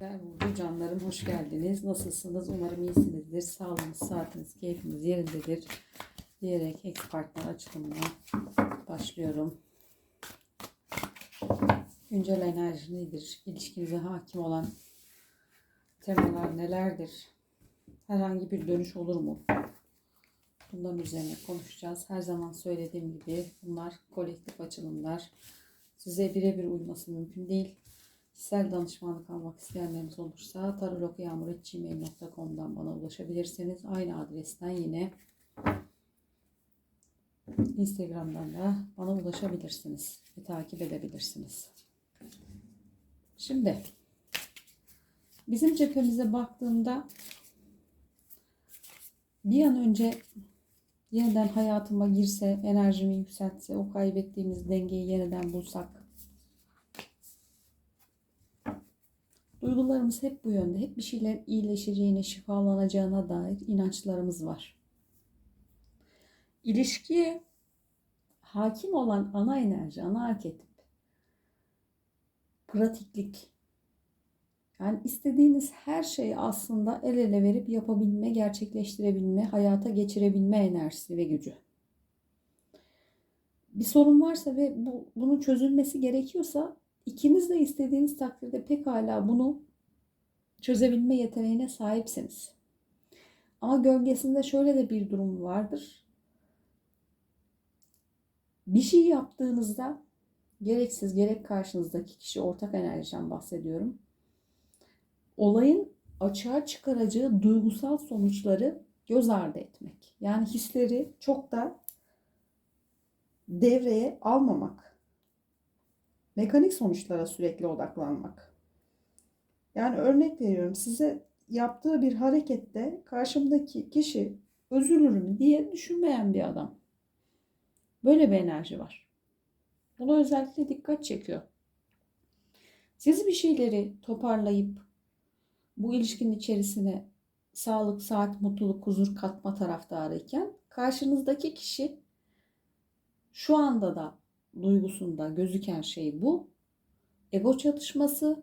Güzel Burcu canlarım hoş geldiniz. Nasılsınız? Umarım iyisinizdir. Sağlığınız, saatiniz, keyfiniz yerindedir. Diyerek ekspertler açılımına başlıyorum. Güncel enerji nedir? İlişkinize hakim olan temalar nelerdir? Herhangi bir dönüş olur mu? Bunların üzerine konuşacağız. Her zaman söylediğim gibi bunlar kolektif açılımlar. Size birebir uyması mümkün değil. Kişisel danışmanlık almak isteyenleriniz olursa tarologuyağmur.gmail.com'dan bana ulaşabilirsiniz. Aynı adresten yine Instagram'dan da bana ulaşabilirsiniz ve takip edebilirsiniz. Şimdi bizim cephemize baktığımda bir an önce yeniden hayatıma girse, enerjimi yükseltse, o kaybettiğimiz dengeyi yeniden bulsak Duygularımız hep bu yönde. Hep bir şeyler iyileşeceğine, şifalanacağına dair inançlarımız var. İlişkiye hakim olan ana enerji, ana arketip pratiklik. Yani istediğiniz her şeyi aslında el ele verip yapabilme, gerçekleştirebilme, hayata geçirebilme enerjisi ve gücü. Bir sorun varsa ve bu, bunun çözülmesi gerekiyorsa İkiniz de istediğiniz takdirde pekala bunu çözebilme yeteneğine sahipsiniz. Ama gölgesinde şöyle de bir durum vardır. Bir şey yaptığınızda gereksiz gerek karşınızdaki kişi ortak enerjiden bahsediyorum. Olayın açığa çıkaracağı duygusal sonuçları göz ardı etmek. Yani hisleri çok da devreye almamak mekanik sonuçlara sürekli odaklanmak. Yani örnek veriyorum size yaptığı bir harekette karşımdaki kişi üzülürüm diye düşünmeyen bir adam. Böyle bir enerji var. Buna özellikle dikkat çekiyor. Siz bir şeyleri toparlayıp bu ilişkinin içerisine sağlık, saat, mutluluk, huzur katma taraftarıyken karşınızdaki kişi şu anda da duygusunda gözüken şey bu. Ego çatışması,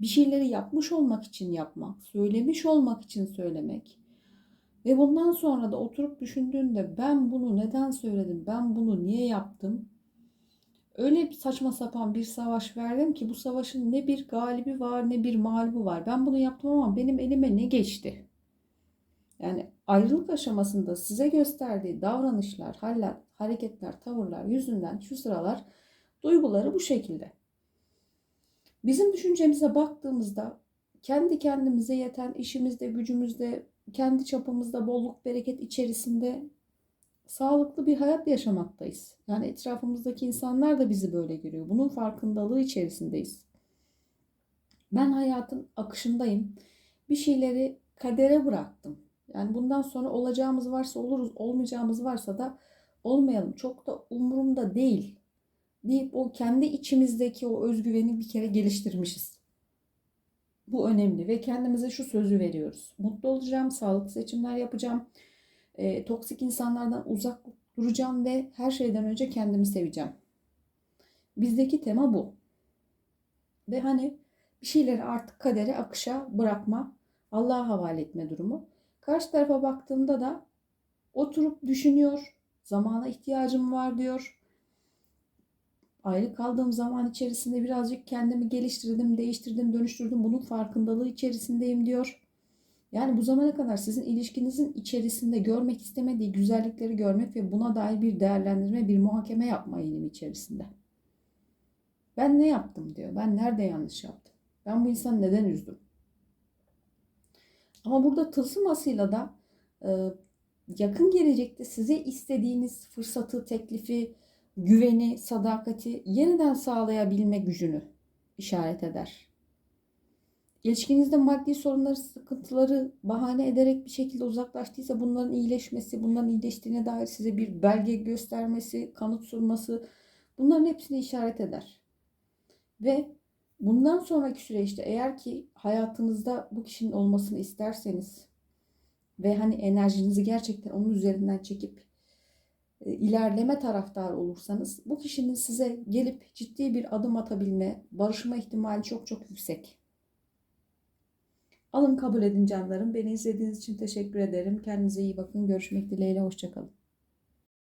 bir şeyleri yapmış olmak için yapmak, söylemiş olmak için söylemek. Ve bundan sonra da oturup düşündüğünde ben bunu neden söyledim, ben bunu niye yaptım? Öyle bir saçma sapan bir savaş verdim ki bu savaşın ne bir galibi var ne bir mağlubu var. Ben bunu yaptım ama benim elime ne geçti? Yani ayrılık aşamasında size gösterdiği davranışlar, haller, hareketler, tavırlar yüzünden şu sıralar duyguları bu şekilde. Bizim düşüncemize baktığımızda kendi kendimize yeten işimizde, gücümüzde, kendi çapımızda bolluk bereket içerisinde sağlıklı bir hayat yaşamaktayız. Yani etrafımızdaki insanlar da bizi böyle görüyor. Bunun farkındalığı içerisindeyiz. Ben hayatın akışındayım. Bir şeyleri kadere bıraktım. Yani bundan sonra olacağımız varsa oluruz, olmayacağımız varsa da olmayalım. Çok da umurumda değil deyip o kendi içimizdeki o özgüveni bir kere geliştirmişiz. Bu önemli ve kendimize şu sözü veriyoruz. Mutlu olacağım, sağlıklı seçimler yapacağım, e, toksik insanlardan uzak duracağım ve her şeyden önce kendimi seveceğim. Bizdeki tema bu. Ve hani bir şeyleri artık kadere akışa bırakma, Allah'a havale etme durumu. Karşı tarafa baktığımda da oturup düşünüyor. Zamana ihtiyacım var diyor. Ayrı kaldığım zaman içerisinde birazcık kendimi geliştirdim, değiştirdim, dönüştürdüm. Bunun farkındalığı içerisindeyim diyor. Yani bu zamana kadar sizin ilişkinizin içerisinde görmek istemediği güzellikleri görmek ve buna dair bir değerlendirme, bir muhakeme yapma eğilimi içerisinde. Ben ne yaptım diyor. Ben nerede yanlış yaptım? Ben bu insanı neden üzdüm? Ama burada tılsım asıyla da e, yakın gelecekte size istediğiniz fırsatı, teklifi, güveni, sadakati yeniden sağlayabilme gücünü işaret eder. İlişkinizde maddi sorunları, sıkıntıları bahane ederek bir şekilde uzaklaştıysa bunların iyileşmesi, bunların iyileştiğine dair size bir belge göstermesi, kanıt sunması bunların hepsini işaret eder. Ve Bundan sonraki süreçte eğer ki hayatınızda bu kişinin olmasını isterseniz ve hani enerjinizi gerçekten onun üzerinden çekip e, ilerleme taraftarı olursanız bu kişinin size gelip ciddi bir adım atabilme, barışma ihtimali çok çok yüksek. Alın kabul edin canlarım. Beni izlediğiniz için teşekkür ederim. Kendinize iyi bakın. Görüşmek dileğiyle. Hoşçakalın.